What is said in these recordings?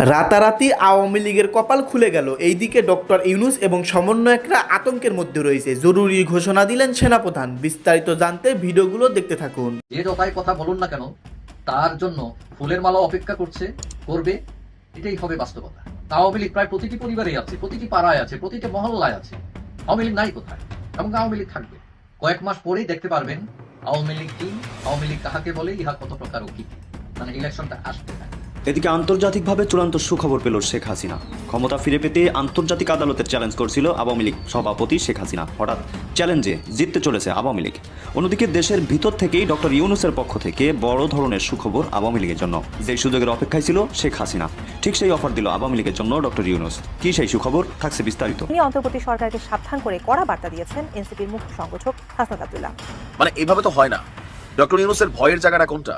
রাতারাতি আওয়ামী লীগের কপাল খুলে গেল। এইদিকে ডক্টর ইউনুস এবং সমন্বয়করা আতঙ্কের মধ্যে রয়েছে। জরুরি ঘোষণা দিলেন সেনাপ্রধান। বিস্তারিত জানতে ভিডিওগুলো দেখতে থাকুন। যে যতাই কথা বলুন না কেন, তার জন্য ফুলের মালা অপেক্ষা করছে, করবে, এটাই হবে বাস্তবতা। আওয়ামী লীগ প্রায় প্রতিটি পরিবারেই আছে, প্রতিটি পাড়ায় আছে, প্রতিটি মহল্লায় আছে। আওয়ামী লীগ নাই কোথায়? এবং আওয়ামী লীগ থাকবে। কয়েক মাস পরেই দেখতে পারবেন, আওয়ামী লীগ কি, আওয়ামী লীগ কাহাকে বলে, ইহা কত প্রকার ও কি। মানে ইলেকশনটা আসবে না। এদিকে আন্তর্জাতিকভাবে চূড়ান্ত সুখবর পেল শেখ হাসিনা। ক্ষমতা ফিরে পেতে আন্তর্জাতিক আদালতের চ্যালেঞ্জ করছিল আওয়ামী লীগ সভাপতি শেখ হাসিনা। হঠাৎ চ্যালেঞ্জে জিততে চলেছে আওয়ামী লীগ। অন্যদিকে দেশের ভিতর থেকেই ডক্টর ইউনুসের পক্ষ থেকে বড় ধরনের সুখবর আওয়ামী লীগের জন্য। যে সুযোগের অপেক্ষায় ছিল শেখ হাসিনা। ঠিক সেই অফার দিল আওয়ামী লীগের জন্য ডক্টর ইউনুস। কি সেই সুখবর? থাকছে বিস্তারিত। তিনি অন্তর্বর্তী সরকারকে সাবধান করে কড়া বার্তা দিয়েছেন এনসিপির মুখ্য সংগঠক হাসনাত আব্দুল্লাহ। মানে এইভাবে তো হয় না। ডক্টর ইউনুসের ভয়ের জায়গাটা কোনটা?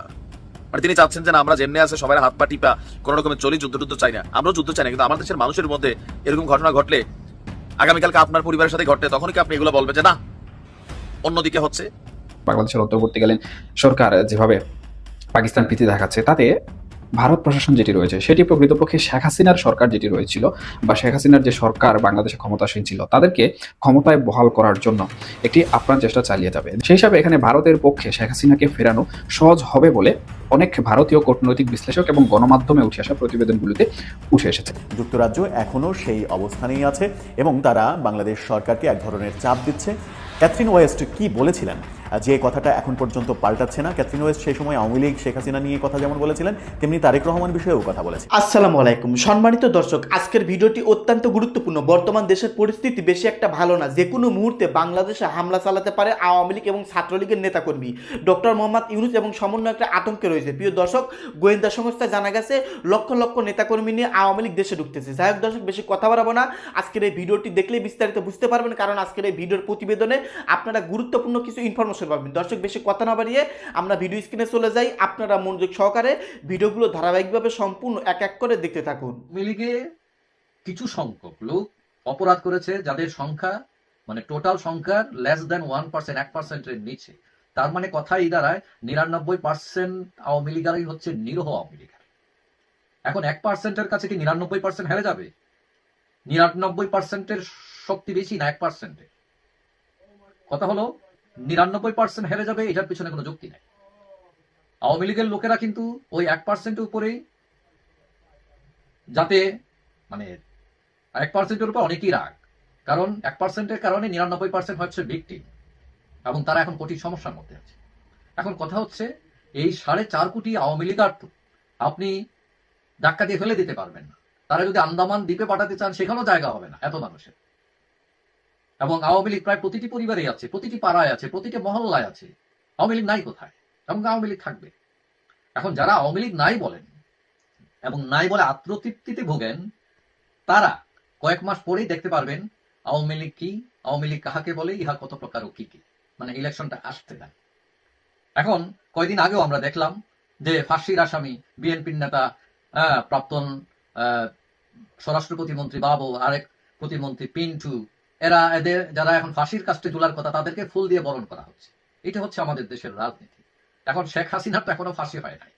মানে তিনি চাচ্ছেন যে আমরা যেমনি আছে সবাই হাত পা টিপা, কোনো রকমের চলি, যুদ্ধ টুদ্ধ চাই না। আমরাও যুদ্ধ চাই না, কিন্তু আমার দেশের মানুষের মধ্যে এরকম ঘটনা ঘটলে, আগামীকালকে আপনার পরিবারের সাথে ঘটলে তখন কি আপনি এগুলো বলবেন যে না, অন্যদিকে হচ্ছে? বাংলাদেশের অন্তর্বর্তীকালীন সরকার যেভাবে পাকিস্তান প্রীতি দেখাচ্ছে, তাতে ভারত প্রশাসন যেটি রয়েছে, সেটি প্রকৃতপক্ষে শেখ হাসিনার সরকার যেটি রয়েছিল, বা শেখ হাসিনার যে সরকার বাংলাদেশে ক্ষমতাসীন ছিল, তাদেরকে ক্ষমতায় বহাল করার জন্য একটি আপ্রাণ চেষ্টা চালিয়ে যাবে। সেই হিসাবে এখানে ভারতের পক্ষে শেখ হাসিনাকে ফেরানো সহজ হবে বলে অনেক ভারতীয় কূটনৈতিক বিশ্লেষক এবং গণমাধ্যমে উঠে আসা প্রতিবেদনগুলোতে উঠে এসেছে। যুক্তরাজ্য এখনও সেই অবস্থানেই আছে এবং তারা বাংলাদেশ সরকারকে এক ধরনের চাপ দিচ্ছে। ক্যাথরিন ওয়েস্ট কি বলেছিলেন? যে কথাটা এখন পর্যন্ত পাল্টাচ্ছে না। ক্যাথরিন ওয়েস্ট সেই সময় আওয়ামী লীগ, শেখ হাসিনা নিয়ে কথা যেমন বলেছিলেন, তেমনি তারেক রহমান বিষয়েও কথা বলেছেন। আসসালামু আলাইকুম। সম্মানিত দর্শক, আজকের ভিডিওটি অত্যন্ত গুরুত্বপূর্ণ। বর্তমান দেশের পরিস্থিতি বেশি একটা ভালো না। যে কোনো মুহূর্তে বাংলাদেশে হামলা চালাতে পারে আওয়ামী লীগ এবং ছাত্রলীগের নেতাকর্মী। ডক্টর মোহাম্মদ ইউনুস এবং সমন্বয়করা আতঙ্কে রয়েছে। প্রিয় দর্শক, গোয়েন্দা সংস্থা জানা গেছে, লক্ষ লক্ষ নেতাকর্মী নিয়ে আওয়ামী লীগ দেশে ঢুকতেছে। যাই হোক দর্শক, বেশি কথা বাড়াবো না। আজকের এই ভিডিওটি দেখলেই বিস্তারিত বুঝতে পারবেন, কারণ আজকের এই ভিডিওর প্রতিবেদনে আপনারা গুরুত্বপূর্ণ কিছু ইনফরমেশন পাবেন। দর্শক, বেশি কথা না বাড়িয়ে আমরা ভিডিও স্ক্রিনে চলে যাই। আপনারা মনোযোগ সহকারে ভিডিওগুলো ধারাবাহিকভাবে সম্পূর্ণ এক এক করে দেখতে থাকুন। লীগে কিছু সংখ্যক লোক অপরাধ করেছে যাদের সংখ্যা মানে টোটাল সংখ্যার লেস দেন ওয়ান পার্সেন্ট এক পার্সেন্টের নিচে। তার মানে কথা এই দাঁড়ায়, নিরানব্বই পার্সেন্ট আওয়ামী লীগারই হচ্ছে নিরহ আওয়ামী লীগার এখন এক পার্সেন্টের কাছে কি নিরানব্বই পার্সেন্ট হেরে যাবে? নিরানব্বই পার্সেন্টের শক্তি বেশি না এক পার্সেন্টের কথা হলো নিরানব্বই পার্সেন্ট হেরে যাবে, এটার পিছনে কোনো যুক্তি নেই। আওয়ামী লীগের লোকেরা কিন্তু ওই এক পার্সেন্টের উপরেই যাতে মানে এক পার্সেন্টের উপর অনেকই রাগ। কারণ এক পার্সেন্টের কারণে নিরানব্বই পার্সেন্ট হচ্ছে ভিকটিম এবং তারা এখন কঠিন সমস্যার মধ্যে আছে। এখন কথা হচ্ছে, এই সাড়ে চার কোটি আওয়ামী লীগার তো আপনি ধাক্কা দিয়ে ফেলে দিতে পারবেন না। তারা যদি আন্দামান দ্বীপে পাঠাতে চান, সেখানেও জায়গা হবে না, এত মানুষের। এবং আওয়ামী লীগ প্রায় প্রতিটি পরিবারেই আছে, প্রতিটি পাড়ায় আছে, প্রতিটি মহল্লায় আছে। আওয়ামী লীগ নাই কোথায়? এবং আওয়ামী লীগ থাকবে। এখন যারা আওয়ামী লীগ নাই বলেন এবং নাই বলে আত্মতৃপ্তিতে ভোগেন, তারা কয়েক মাস পরেই দেখতে পারবেন আওয়ামী লীগ কি, আওয়ামী লীগ কাহাকে বলে, ইহা কত প্রকার ও কি কি। মানে ইলেকশনটা আসতে দেন এখন কয়দিন আগেও আমরা দেখলাম যে ফাঁসির আসামি বিএনপির নেতা প্রাক্তন স্বরাষ্ট্র প্রতিমন্ত্রী বাবু, আরেক প্রতিমন্ত্রী পিন্টু এরা এদের, যারা এখন ফাঁসির কাস্টে তোলার কথা, তাদেরকে ফুল দিয়ে বরণ করা হচ্ছে। এটা হচ্ছে আমাদের দেশের রাজনীতি। এখন শেখ হাসিনার তো এখনও ফাঁসি হয় নাই।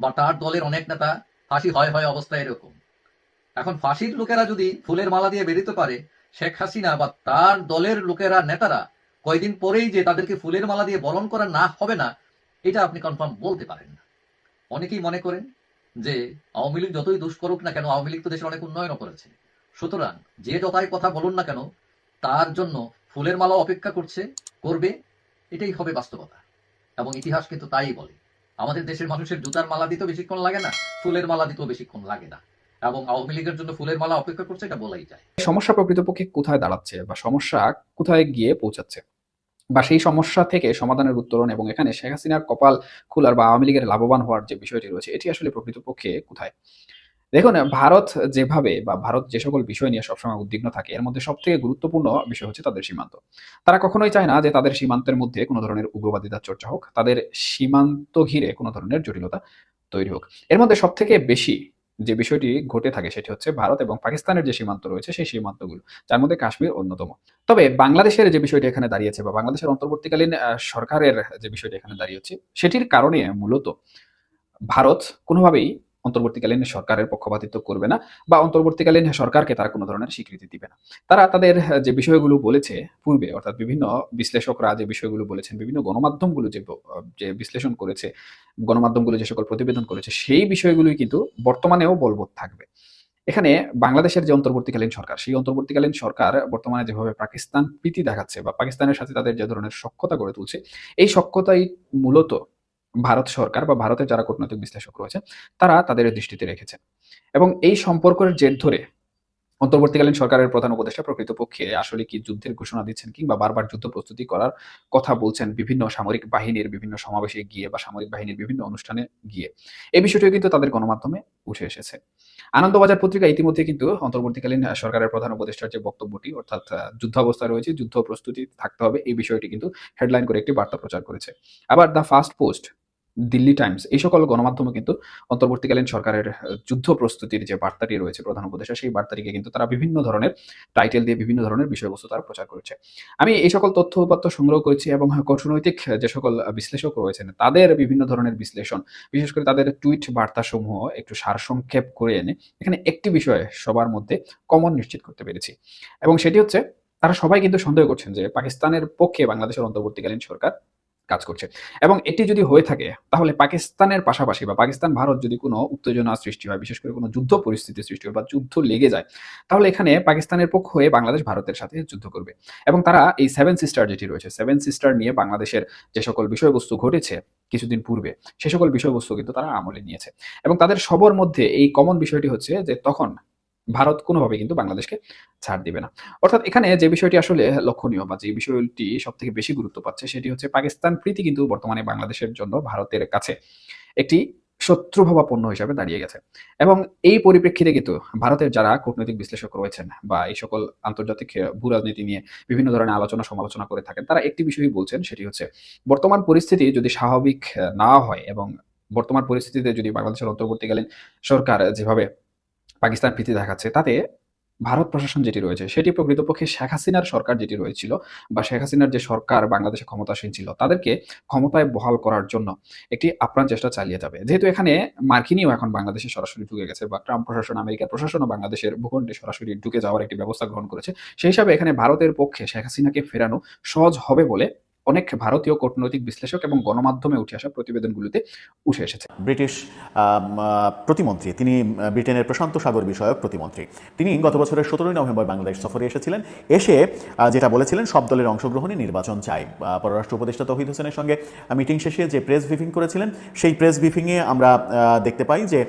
বা তার দলের অনেক নেতা ফাঁসি হয় হয় অবস্থা এরকম। এখন ফাঁসির লোকেরা যদি ফুলের মালা দিয়ে বেরিতে পারে শেখ হাসিনা বা তার দলের লোকেরা, নেতারা কয়দিন পরেই যে তাদেরকে ফুলের মালা দিয়ে বরণ করা না হবে না, এটা আপনি কনফার্ম বলতে পারেন না। অনেকেই মনে করেন যে আওয়ামী লীগ যতই দুষ করুক না কেন, আওয়ামী লীগ তো দেশের অনেক উন্নয়নও করেছে। সুতরাং যে যতাই কথা বলুন না কেন তার জন্য ফুলের মালা অপেক্ষা করছে, করবে, এটাই হবে বাস্তবতা। এবং ইতিহাস কিন্তু তাই বলে। আমাদের দেশের মানুষের জুতার মালা দিতেও বেশিক্ষণ লাগে না, ফুলের মালা দিতেও বেশিক্ষণ লাগে না। এবং আওয়ামী লীগের জন্য ফুলের মালা অপেক্ষা করছে এটা বলাই যায়। সমস্যা প্রকৃতপক্ষে কোথায় দাঁড়াচ্ছে বা সমস্যা কোথায় গিয়ে পৌঁছাচ্ছে? বা সেই সমস্যা থেকে সমাধানের উত্তরণ এবং এখানে শেখ হাসিনার কপাল খোলার বা আওয়ামী লীগের লাভবান হওয়ার যে বিষয়টি রয়েছে, এটি আসলে প্রকৃতপক্ষে কোথায়? দেখুন, ভারত যেভাবে বা ভারত যে সকল বিষয় নিয়ে সবসময় উদ্বিগ্ন থাকে, এর মধ্যে সবথেকে গুরুত্বপূর্ণ বিষয় হচ্ছে তাদের সীমান্ত। তারা কখনোই চায় না যে তাদের সীমান্তের মধ্যে কোনো ধরনের উগ্রবাদিতার চর্চা হোক, তাদের সীমান্ত ঘিরে কোনো ধরনের জটিলতা তৈরি হোক। এর মধ্যে সব থেকে বেশি যে বিষয়টি ঘটে থাকে সেটি হচ্ছে ভারত এবং পাকিস্তানের যে সীমান্ত রয়েছে, সেই সীমান্তগুলো, যার মধ্যে কাশ্মীর অন্যতম। তবে বাংলাদেশের যে বিষয়টি এখানে দাঁড়িয়েছে বা বাংলাদেশের অন্তর্বর্তীকালীন সরকারের যে বিষয়টি এখানে দাঁড়িয়েছে, সেটির কারণে মূলত ভারত কোনোভাবেই অন্তর্বর্তীকালীন সরকারের পক্ষপাতিত্ব করবে না বা অন্তর্বর্তীকালীন সরকারকে তারা কোনো ধরনের স্বীকৃতি দিবে না। তারা তাদের যে বিষয়গুলো বলেছে পূর্বে, অর্থাৎ বিভিন্ন বিশ্লেষকরা যে বিষয়গুলো বলেছেন, বিভিন্ন গণমাধ্যমগুলো যে যে বিশ্লেষণ করেছে, গণমাধ্যমগুলো যে সকল প্রতিবেদন করেছে, সেই বিষয়গুলোই কিন্তু বর্তমানেও বলবৎ থাকবে। এখানে বাংলাদেশের যে অন্তর্বর্তীকালীন সরকার, সেই অন্তর্বর্তীকালীন সরকার বর্তমানে যেভাবে পাকিস্তান প্রীতি দেখাচ্ছে বা পাকিস্তানের সাথে তাদের যে ধরনের সক্ষতা গড়ে তুলছে, এই সক্ষতাই মূলত ভারত সরকার বা ভারতের যারা কূটনৈতিক বিশ্লেষক রয়েছে, তারা তাদের দৃষ্টিতে রেখেছে। এবং এই সম্পর্কের জের ধরে অন্তর্বর্তীকালীন সরকারের প্রধান উপদেষ্টা প্রকৃতপক্ষে আসলে কি যুদ্ধের ঘোষণা দিচ্ছেন কিংবা বারবার যুদ্ধ প্রস্তুতি করার কথা বলছেন বিভিন্ন সামরিক বাহিনীর বিভিন্ন সমাবেশে গিয়ে বা সামরিক বাহিনীর বিভিন্ন অনুষ্ঠানে গিয়ে। এই বিষয়টিও কিন্তু তাদের গণমাধ্যমে উঠে এসেছে। আনন্দবাজার পত্রিকা ইতিমধ্যে কিন্তু অন্তর্বর্তীকালীন সরকারের প্রধান উপদেষ্টার যে বক্তব্যটি, অর্থাৎ যুদ্ধ অবস্থায় রয়েছে, যুদ্ধ প্রস্তুতি থাকতে হবে, এই বিষয়টি কিন্তু হেডলাইন করে একটি বার্তা প্রচার করেছে। আবার the first post Delhi times, এই সকল গণমাধ্যমে কিন্তু অন্তর্বর্তীকালীন সরকারের যুদ্ধ প্রস্তুতির যে বার্তাটি রয়েছে প্রধান উপদেষ্টা, সেই বার্তাটিকে কিন্তু তারা বিভিন্ন ধরনের টাইটেল দিয়ে বিভিন্ন ধরনের বিষয়বস্তু তারা প্রচার করেছে। আমি এই সকল তথ্য উপাত্ত সংগ্রহ করেছি এবং কূটনৈতিক যে সকল বিশ্লেষক রয়েছেন, তাদের বিভিন্ন ধরনের বিশ্লেষণ, বিশেষ করে তাদের টুইট বার্তা সমূহ একটু সারসংক্ষেপ করে এনে এখানে একটি বিষয়ে সবার মধ্যে কমন নিশ্চিত করতে পেরেছি। এবং সেটি হচ্ছে, তারা সবাই কিন্তু সন্দেহ করছেন যে পাকিস্তানের পক্ষে বাংলাদেশের অন্তর্বর্তীকালীন সরকার কাজ করছে। এবং এটি যদি হয়ে থাকে, তাহলে পাকিস্তানের পাশাপাশি বা পাকিস্তান, ভারত যদি কোনো উত্তেজনা সৃষ্টি হয়, বিশেষ করে কোনো যুদ্ধ পরিস্থিতি সৃষ্টি হয় বা যুদ্ধ লেগে যায়, তাহলে এখানে পাকিস্তানের পক্ষ হয়ে বাংলাদেশ ভারতের সাথে যুদ্ধ করবে। এবং তারা এই সেভেন সিস্টার যেটি রয়েছে সেভেন সিস্টার নিয়ে বাংলাদেশের যে সকল বিষয়বস্তু ঘটেছে কিছুদিন পূর্বে, সে সকল বিষয়বস্তু কিন্তু তারা আমলে নিয়েছে। এবং তাদের সবর মধ্যে এই কমন বিষয়টি হচ্ছে যে তখন ভারত কোনোভাবে কিন্তু বাংলাদেশকে ছাড় দিবে না। অর্থাৎ এখানে যে বিষয়টি আসলে লক্ষণীয় বা যে বিষয়টি সব থেকে বেশি গুরুত্ব পাচ্ছে সেটি হচ্ছে পাকিস্তান প্রীতি কিন্তু বর্তমানে বাংলাদেশের জন্য ভারতের কাছে একটি শত্রুভাবাপন্ন হিসাবে দাঁড়িয়ে গেছে। এবং এই পরিপ্রেক্ষিতে কিন্তু ভারতের যারা কূটনৈতিক বিশ্লেষক রয়েছেন বা এই সকল আন্তর্জাতিক ভূরাজনীতি নিয়ে বিভিন্ন ধরনের আলোচনা সমালোচনা করে থাকেন, তারা একটি বিষয়ই বলছেন সেটি হচ্ছে বর্তমান পরিস্থিতি যদি স্বাভাবিক না হয় এবং বর্তমান পরিস্থিতিতে যদি বাংলাদেশের অন্তর্বর্তীকালীন সরকার যেভাবে পাকিস্তান প্রীতি দেখাচ্ছে, তাতে ভারত প্রশাসন যেটি রয়েছে, সেটি প্রকৃতপক্ষে শেখ হাসিনার সরকার যেটি রয়েছিল বা শেখ হাসিনার যে সরকার বাংলাদেশে ক্ষমতাসীন ছিল, তাদেরকে ক্ষমতায় বহাল করার জন্য একটি আপ্রাণ চেষ্টা চালিয়ে যাবে। যেহেতু এখানে মার্কিনীও এখন বাংলাদেশে সরাসরি ঢুকে গেছে বা ট্রাম্প প্রশাসন, আমেরিকার প্রশাসনও বাংলাদেশের ভূখণ্ডে সরাসরি ঢুকে যাওয়ার একটি ব্যবস্থা গ্রহণ করেছে, সেই হিসাবে এখানে ভারতের পক্ষে শেখ হাসিনাকে ফেরানো সহজ হবে বলে অনেক ভারতীয় কূটনৈতিক বিশ্লেষক এবং গণমাধ্যমে উঠে আসা প্রতিবেদনগুলিতে উঠে এসেছে। ব্রিটিশ প্রতিমন্ত্রী, তিনি ব্রিটেনের প্রশান্ত সাগর বিষয়ক প্রতিমন্ত্রী। তিনি গত বছরের সতেরোই নভেম্বর বাংলাদেশ সফরে এসেছিলেন। এসে যেটা বলেছিলেন, সব দলের অংশগ্রহণে নির্বাচন চাই। পররাষ্ট্র উপদেষ্টা তৌহিদ হোসেনের সঙ্গে মিটিং শেষে যে প্রেস ব্রিফিং করেছিলেন, সেই প্রেস ব্রিফিংয়ে আমরা দেখতে পাই যে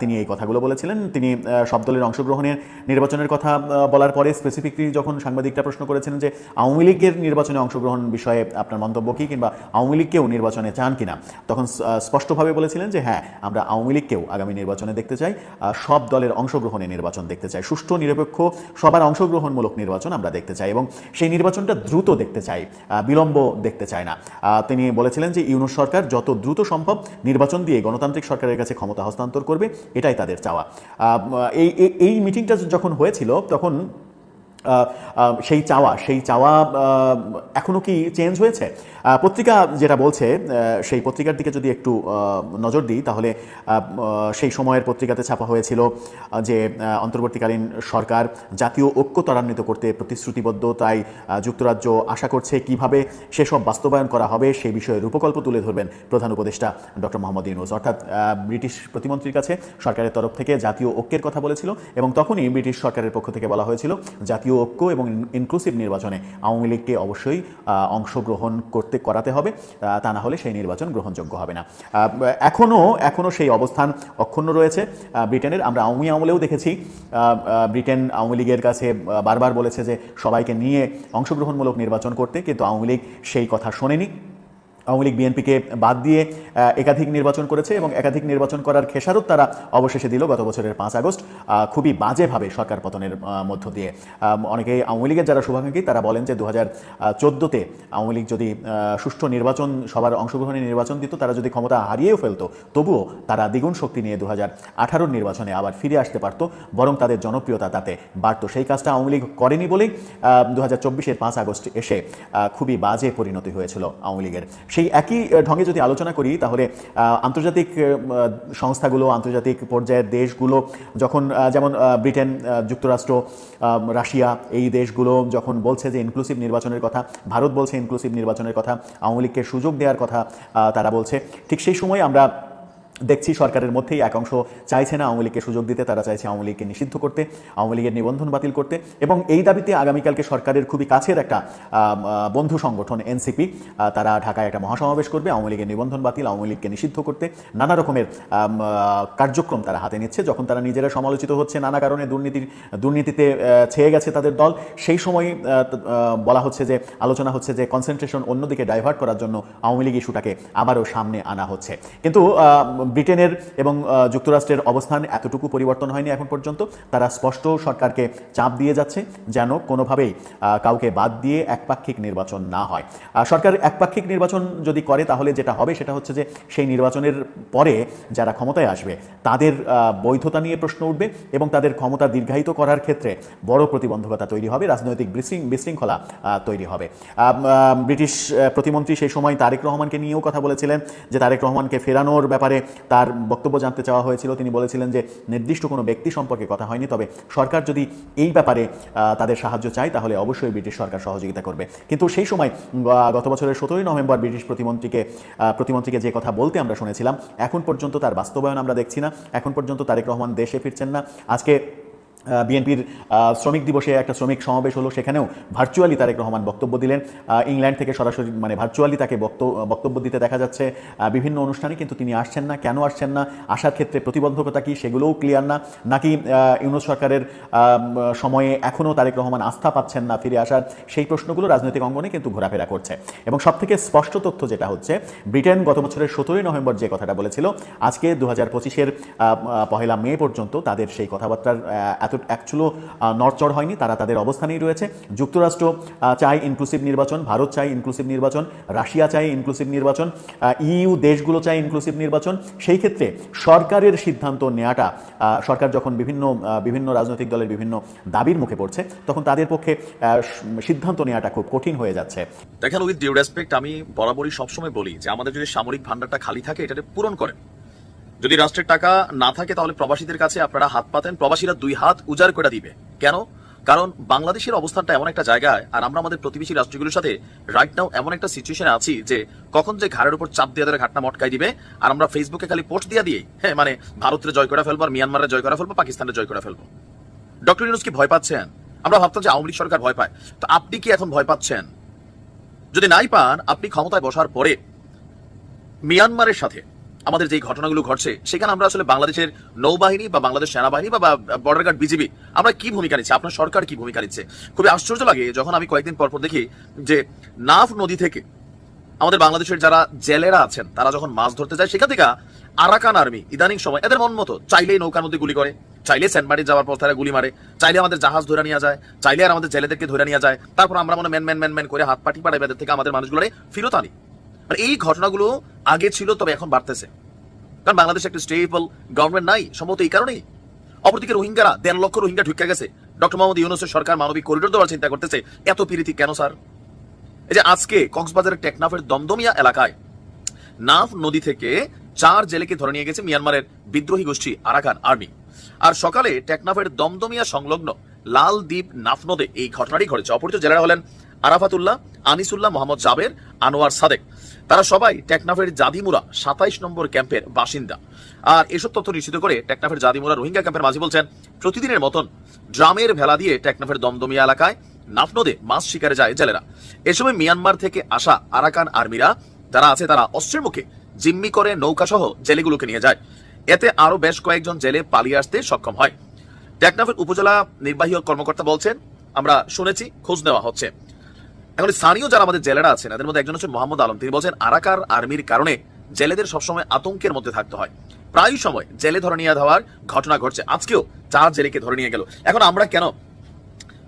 তিনি এই কথাগুলো বলেছিলেন। তিনি সব দলের অংশগ্রহণের নির্বাচনের কথা বলার পরে স্পেসিফিকলি যখন সাংবাদিকরা প্রশ্ন করেছিলেন যে, আওয়ামী লীগের নির্বাচনে অংশগ্রহণ বিষয়ে আপনার মন্তব্য কি কিংবা আওয়ামী লীগকেও নির্বাচনে চান কিনা? তখন স্পষ্টভাবে বলেছিলেন যে হ্যাঁ আমরা আওয়ামী লীগকেও আগামী নির্বাচনে দেখতে চাই সব দলের অংশগ্রহণে নির্বাচন দেখতে চাই, সুষ্ঠু, নিরপেক্ষ, সবার অংশগ্রহণমূলক নির্বাচন আমরা দেখতে চাই এবং সেই নির্বাচনটা দ্রুত দেখতে চাই বিলম্ব দেখতে চাই না। তিনি বলেছিলেন যে ইউনুস সরকার যত দ্রুত সম্ভব নির্বাচন দিয়ে গণতান্ত্রিক সরকারের কাছে ক্ষমতা হস্তান্তর করবে, এটাই তাদের চাওয়া। এই, এই- মিটিংটা যখন হয়েছিল, তখন সেই চাওয়া সেই চাওয়া আহ, এখনও কি চেঞ্জ হয়েছে? পত্রিকা যেটা বলছে সেই পত্রিকার দিকে যদি একটু নজর দিই তাহলে সেই সময়ের পত্রিকাতে ছাপা হয়েছিল যে অন্তর্বর্তীকালীন সরকার জাতীয় ঐক্য ত্বরান্বিত করতে প্রতিশ্রুতিবদ্ধ তাই যুক্তরাজ্য আশা করছে কীভাবে সেসব বাস্তবায়ন করা হবে সেই বিষয়ে রূপকল্প তুলে ধরবেন প্রধান উপদেষ্টা ডক্টর মোহাম্মদ ইউনুস। অর্থাৎ ব্রিটিশ প্রতিমন্ত্রীর কাছে সরকারের তরফ থেকে জাতীয় ঐক্যের কথা বলেছিল এবং তখনই ব্রিটিশ সরকারের পক্ষ থেকে বলা হয়েছিল জাতীয় ঐক্য এবং ইনক্লুসিভ নির্বাচনে আওয়ামী লীগকে অবশ্যই অংশগ্রহণ করতে করাতে হবে তা না হলে সেই নির্বাচন গ্রহণযোগ্য হবে না। এখনও এখনও সেই অবস্থান অক্ষুণ্ণ রয়েছে। ব্রিটেনের, আমরা আওয়ামী আমলেও দেখেছি ব্রিটেন আওয়ামী লীগের কাছে বারবার বলেছে যে সবাইকে নিয়ে অংশগ্রহণমূলক নির্বাচন করতে, কিন্তু আওয়ামী লীগ সেই কথা শোনেনি। আওয়ামী লীগ বিএনপিকে বাদ দিয়ে একাধিক নির্বাচন করেছে এবং একাধিক নির্বাচন করার খেসারত তারা অবশেষে দিল গত বছরের পাঁচ আগস্ট খুবই বাজেভাবে সরকার পতনের মধ্য দিয়ে। অনেকে আওয়ামী লীগের যারা শুভাকাঙ্ক্ষী, তারা বলেন যে দু হাজার চোদ্দোতে আওয়ামী লীগ যদি সুষ্ঠু নির্বাচন, সবার অংশগ্রহণে নির্বাচন দিত, তারা যদি ক্ষমতা হারিয়েও ফেলতো, তবুও তারা দ্বিগুণ শক্তি নিয়ে দু হাজার আঠারোর নির্বাচনে আবার ফিরে আসতে পারতো, বরং তাদের জনপ্রিয়তা তাতে বাড়তো। সেই কাজটা আওয়ামী লীগ করেনি বলেই দু হাজার চব্বিশের পাঁচ আগস্ট এসে খুবই বাজে পরিণতি হয়েছিল আওয়ামী লীগের। সেই একই ঢঙে যদি আলোচনা করি, তাহলে আন্তর্জাতিক সংস্থাগুলো, আন্তর্জাতিক পর্যায়ের দেশগুলো যখন যেমন ব্রিটেন যুক্তরাষ্ট্র রাশিয়া, এই দেশগুলো যখন বলছে যে ইনক্লুসিভ নির্বাচনের কথা, ভারত বলছে ইনক্লুসিভ নির্বাচনের কথা, আওয়ামী লীগকে সুযোগ দেওয়ার কথা তারা বলছে, ঠিক সেই সময় আমরা দেখছি সরকারের মধ্যেই এক অংশ চাইছে না আওয়ামী লীগকে সুযোগ দিতে, তারা চাইছে আওয়ামী লীগকে নিষিদ্ধ করতে, আওয়ামী লীগের নিবন্ধন বাতিল করতে এবং এই দাবিতে আগামীকালকে সরকারের খুবই কাছের একটা বন্ধু সংগঠন এনসিপি তারা ঢাকায় একটা মহাসমাবেশ করবে, আওয়ামী লীগের নিবন্ধন বাতিল, আওয়ামী লীগকে নিষিদ্ধ করতে নানা রকমের কার্যক্রম তারা হাতে নিচ্ছে। যখন তারা নিজেরা সমালোচিত হচ্ছে, নানা কারণে দুর্নীতির, দুর্নীতিতে ছেয়ে গেছে তাদের দল, সেই সময় বলা হচ্ছে যে, আলোচনা হচ্ছে যে কনসেন্ট্রেশন অন্যদিকে ডাইভার্ট করার জন্য আওয়ামী লীগ ইস্যুটাকে আবারও সামনে আনা হচ্ছে। কিন্তু ব্রিটেনের এবং যুক্তরাষ্ট্রের অবস্থান এতটুকু পরিবর্তন হয়নি এখন পর্যন্ত। তারা স্পষ্ট সরকারকে চাপ দিয়ে যাচ্ছে যেন কোনোভাবেই কাউকে বাদ দিয়ে একপাক্ষিক নির্বাচন না হয়। সরকার একপাক্ষিক নির্বাচন যদি করে তাহলে যেটা হবে সেটা হচ্ছে যে সেই নির্বাচনের পরে যারা ক্ষমতায় আসবে তাদের বৈধতা নিয়ে প্রশ্ন উঠবে এবং তাদের ক্ষমতা দীর্ঘায়িত করার ক্ষেত্রে বড় প্রতিবন্ধকতা তৈরি হবে, রাজনৈতিক বিশৃং- বিশৃঙ্খলা তৈরি হবে। ব্রিটিশ প্রতিমন্ত্রী সেই সময় তারেক রহমানকে নিয়েও কথা বলেছিলেন যে তারেক রহমানকে ফেরানোর ব্যাপারে তার বক্তব্য জানতে চাওয়া হয়েছিল। তিনি বলেছিলেন যে, নির্দিষ্ট কোনো ব্যক্তি সম্পর্কে কথা হয়নি, তবে সরকার যদি এই ব্যাপারে তাদের সাহায্য চায়, তাহলে অবশ্যই ব্রিটিশ সরকার সহযোগিতা করবে। কিন্তু সেই সময় গত বছরের সতেরোই নভেম্বর ব্রিটিশ প্রতিমন্ত্রীকে প্রতিমন্ত্রীকে যে কথা বলতে আমরা শুনেছিলাম, এখন পর্যন্ত তার বাস্তবায়ন আমরা দেখছি না। এখন পর্যন্ত তারেক রহমান দেশে ফিরছেন না। আজকে বিএনপির শ্রমিক দিবসে একটা শ্রমিক সমাবেশ হলো, সেখানেও ভার্চুয়ালি তারেক রহমান বক্তব্য দিলেন। ইংল্যান্ড থেকে সরাসরি মানে ভার্চুয়ালি তাকে বক্তব্য দিতে দেখা যাচ্ছে। বিভিন্ন অনুষ্ঠানে কিন্তু তিনি আসছেন না। কেন আসছেন না? আসার ক্ষেত্রে প্রতিবন্ধকতা কি? সেগুলোও ক্লিয়ার না। নাকি ইউনুস সরকারের সময়ে এখনও তারেক রহমান আস্থা পাচ্ছেন না ফিরে আসার? সেই প্রশ্নগুলো রাজনৈতিক অঙ্গনে কিন্তু ঘোরাফেরা করছে। এবং সবথেকে স্পষ্ট তথ্য যেটা হচ্ছে, ব্রিটেন গত বছরের সতেরোই নভেম্বর যে কথাটা বলেছিল, আজকে দু হাজার পঁচিশের পহেলা মে পর্যন্ত তাদের সেই কথাবার্তার এত অ্যাকচুয়ালো নড়চড় হয়নি, তারা তাদের অবস্থানেই রয়েছে। যুক্তরাষ্ট্র চায় ইনক্লুসিভ নির্বাচন, ভারত চায় ইনক্লুসিভ নির্বাচন, রাশিয়া চায় ইনক্লুসিভ নির্বাচন ইইউ দেশগুলো চায় ইনক্লুসিভ নির্বাচন। সেই ক্ষেত্রে সরকারের সিদ্ধান্ত নেওয়াটা সরকার যখন বিভিন্ন বিভিন্ন রাজনৈতিক দলের বিভিন্ন দাবির মুখে পড়ছে, তখন তাদের পক্ষে সিদ্ধান্ত নেওয়াটা খুব কঠিন হয়ে যাচ্ছে। দেখেন উইথ ডিউ রেসপেক্ট আমি বরাবরই সবসময় বলি যে, আমাদের যদি সামরিক ভান্ডারটা খালি থাকে এটাকে পূরণ করেন। যদি রাষ্ট্রের টাকা না থাকে, তাহলে প্রবাসীদের কাছে আপনারা হাত পাতেন। প্রবাসীরা দুই হাত উজাড় করে দিবে। কেন? কারণ বাংলাদেশের অবস্থানটা এমন একটা জায়গায়, আর আমরা আমাদের প্রতিবেশী রাষ্ট্রগুলোর সাথে রাইট নাও এমন একটা সিচুয়েশনে আছি যে, কখন যে ঘাড়ের উপর চাপ দিয়ে তাদের ঘাটনা মটকাই দিবে, আর আমরা ফেসবুকে খালি পোস্ট দিয়ে দিয়ে হ্যাঁ মানে ভারতের জয় করে ফেলব, আর মিয়ানমারের জয় করে ফেলব, পাকিস্তানের জয় করে ফেলব। ডক্টর ইউনুস কি ভয় পাচ্ছেন? আমরা ভাবতাম যে আওয়ামী লীগ সরকার ভয় পায়। তো আপনি কি এখন ভয় পাচ্ছেন? যদি নাই পান, আপনি ক্ষমতায় বসার পরে মিয়ানমারের সাথে আমাদের যে ঘটনাগুলো ঘটছে, সেখানে আমরা আসলে বাংলাদেশের নৌবাহিনী বা বাংলাদেশ সেনাবাহিনী বা বর্ডার গার্ড বিজিবি আমরা কি ভূমিকা নিচ্ছি? আপনার সরকার কি ভূমিকা নিচ্ছে? খুবই আশ্চর্য লাগে যখন আমি কয়েকদিন পর পর দেখি যে নাফ নদী থেকে আমাদের বাংলাদেশের যারা জেলেরা আছেন, তারা যখন মাছ ধরতে যায়, সেখান থেকে আরাকান আর্মি, ইদানিং সময়, এদের মন মতো, চাইলেই নৌকার মধ্যে গুলি করে চাইলে সেন্টমারি যাওয়ার পর তারা গুলি মারে চাইলে আমাদের জাহাজ ধরে নিয়ে যায় চাইলে আর আমাদের জেলেদেরকে ধরে নিয়ে যায়, তারপর আমরা মনে ম্যান ম্যান ম্যান ম্যান করে হাত পাটি পাড়াই এদের থেকে আমাদের মানুষগুলো ফিরত আনি। আর এই ঘটনাগুলো আগে ছিল, তবে এখন বাড়তেছে। কারণ বাংলাদেশে একটা স্টেবল গভর্নমেন্ট নাই, সম্ভবত এই কারণেই। অপরদিকে রোহিঙ্গারা, দেড় লক্ষ রোহিঙ্গা ঢুকে গেছে। ডক্টর মোহাম্মদ ইউনুসের সরকার মানবিক করিডোর দেওয়ার চিন্তা করতেছে। এত পিরিতি কেন, স্যার? এই যে আজকে কক্সবাজারের টেকনাফের দমদমিয়া এলাকায় নাফ নদী থেকে চার জেলেকে ধরে নিয়ে গেছে মিয়ানমারের বিদ্রোহী গোষ্ঠী আরাকান আর্মি। আর সকালে টেকনাফের দমদমিয়া সংলগ্ন লাল দ্বীপ নাফ নদে এই ঘটনাটি ঘটেছে। অপরিচিত জেলেরা হলেন আরাফাতুল্লাহ, আনিসুল্লাহ, মোহাম্মদ জাবের, আনোয়ার সাদেক। তারা সবাই টেকনাফের জাদিমুরা, সাতাইশ নম্বর ক্যাম্পের বাসিন্দা। আর এসব তথ্য নিশ্চিত করে টেকনাফের জাদিমুরা রোহিঙ্গা ক্যাম্পের মাঝি বলছেন, প্রতিদিনের মতন ড্রামের ভেলা দিয়ে টেকনাফের দমদমিয়া এলাকায় নাফ নদে মাছ শিকারে যায় জেলেরা। এ সময় মিয়ানমার থেকে আসা আরাকান আর্মিরা যারা আছে তারা অস্ত্রের মুখে জিম্মি করে নৌকা সহ জেলেগুলোকে নিয়ে যায়। এতে আরও বেশ কয়েকজন জেলে পালিয়ে আসতে সক্ষম হয়। টেকনাফের উপজেলা নির্বাহী কর্মকর্তা বলছেন, আমরা শুনেছি, খোঁজ নেওয়া হচ্ছে। এখন স্থানীয় যারা আমাদের জেলেরা আছেন, এদের মধ্যে একজন হচ্ছে মোহাম্মদ আলম। তিনি বলছেন, আরাকার আর্মির কারণে জেলেদের সবসময় আতঙ্কের মধ্যে থাকতে হয়। প্রায় সময় জেলে ধরে নিয়ে যাওয়ার ঘটনা ঘটছে। আজকেও চার জেলেকে ধরে নিয়ে গেল। এখন আমরা কেন?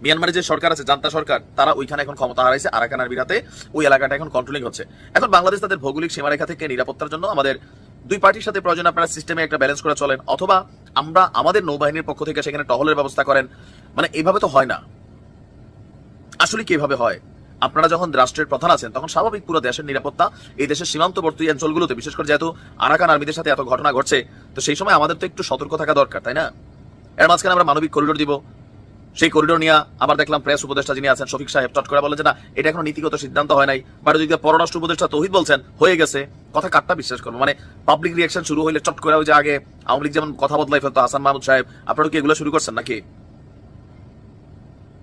মিয়ানমারের যে সরকার আছে, জান্তা সরকার, তারা ওইখানে এখন ক্ষমতা হারাইছে, আরাকান আর্মিরাতে ওই এলাকাটা এখন কন্ট্রোলিং হচ্ছে। এখন বাংলাদেশ তাদের ভৌগোলিক সীমারেখা থেকে নিরাপত্তার জন্য আমাদের দুই পার্টির সাথে প্রয়োজন আপনারা সিস্টেমে একটা ব্যালেন্স করে চলেন। অথবা আমরা আমাদের নৌবাহিনীর পক্ষ থেকে সেখানে টহলের ব্যবস্থা করেন। মানে এভাবে তো হয় না। আসলে কি এভাবে হয়? আপনারা যখন রাষ্ট্রের প্রধান আছেন, তখন স্বাভাবিক পুরো দেশের নিরাপত্তা এই দেশের সীমান্তবর্তী অঞ্চলগুলোতে, বিশেষ করে যেহেতু আরাকান আর্মিদের সাথে এত ঘটনা ঘটছে, তো সেই সময় আমাদের তো একটু সতর্ক থাকা দরকার, তাই না? এর মাঝখানে আমরা মানবিক করিডোর দিব। সেই করিডোর নিয়ে আবার দেখলাম প্রেস উপদেষ্টা যিনি আছেন, শফিক সাহেব, চট করে বলেন যে, না, এটা এখনও নীতিগত সিদ্ধান্ত হয় নাই। বা যদি পররাষ্ট্র উপদেষ্টা তৌহিদ বলছেন, হয়ে গেছে। কথা কাটটা বিশ্বাস করব। মানে পাবলিক রিয়াকশন শুরু হইলে চট করে যে আগে আওয়ামী লীগ যেমন কথা বদলাই ফেলতো, হাসান মাহমুদ সাহেব, আপনারা কি এগুলো শুরু করছেন নাকি?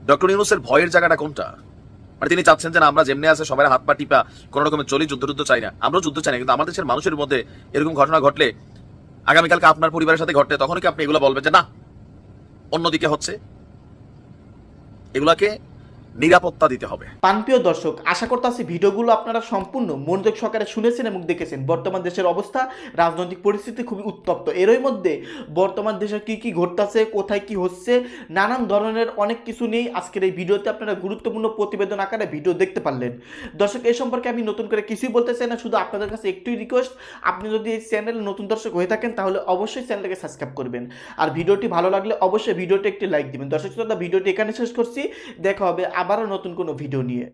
ডক্টর ইউনুসের ভয়ের জায়গাটা কোনটা? মানে তিনি চাচ্ছেন যে আমরা যেমনি আছে সবাই হাত পা টিপা, কোন রকমের চলি, যুদ্ধ যুদ্ধ চাই না। আমরাও যুদ্ধ চাই না, কিন্তু আমাদের দেশের মানুষের মধ্যে এরকম ঘটনা ঘটলে, আগামীকালকে আপনার পরিবারের সাথে ঘটলে তখন কি আপনি এগুলো বলবেন যে না, অন্যদিকে হচ্ছে? এগুলাকে নিরাপত্তা দিতে হবে। পানপ্রিয় দর্শক, আশা করতেছি ভিডিওগুলো আপনারা সম্পূর্ণ মনোযোগ সহকারে শুনেছেন এবং দেখেছেন। বর্তমান দেশের অবস্থা, রাজনৈতিক পরিস্থিতি খুবই উত্তপ্ত। এরই মধ্যে বর্তমান দেশে কি কি ঘটতেছে, কোথায় কি হচ্ছে, নানান ধরনের অনেক কিছু নেই আজকের এই ভিডিওতে আপনারা গুরুত্বপূর্ণ প্রতিবেদন আকারে ভিডিও দেখতে পারলেন। দর্শক এই সম্পর্কে আমি নতুন করে কিছুই বলতে চাই না, শুধু আপনাদের কাছে একটুই রিকোয়েস্ট আপনি যদি এই চ্যানেলে নতুন দর্শক হয়ে থাকেন, তাহলে অবশ্যই চ্যানেলটাকে সাবস্ক্রাইব করবেন। আর ভিডিওটি ভালো লাগলে অবশ্যই ভিডিওটি একটি লাইক দিবেন। দর্শক শ্রোতা, ভিডিওটি এখানে শেষ করছি। দেখা হবে আবারও নতুন কোনো ভিডিও নিয়ে।